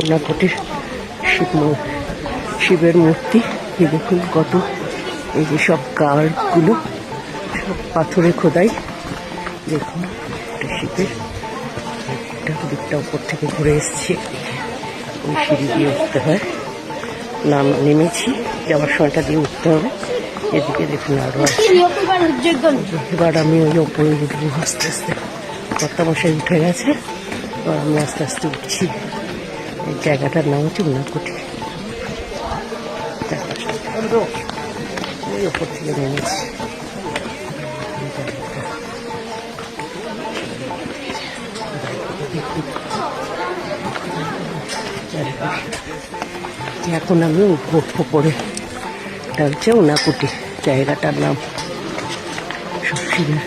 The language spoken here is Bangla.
সোনাকোটের শিব শিবের মূর্তি। এই দেখুন কত। এই যে সব কার্ডগুলো সব পাথরে খোদাই। দেখুন এটা শিবের। একটা দিকটা উপর থেকে ঘুরে এসেছি। ওই সিঁড়ি দিয়ে উঠতে হয়। নাম নেমেছি। যাওয়ার সময়টা দিয়ে উঠতে হবে। এদিকে দেখুন আরও আছে। এবার আমি ওই ওপরে উঠবো আস্তে আস্তে। কর্তা মশাই উঠে গেছে। এবার আমি আস্তে আস্তে উঠছি। এই জায়গাটার নাম হচ্ছে উনাকুটি থেকে এই। চারিপাশে। এখন আমি উঠবো ওপরে এটা হচ্ছে উনাকুটি জায়গাটার নাম সব শিবের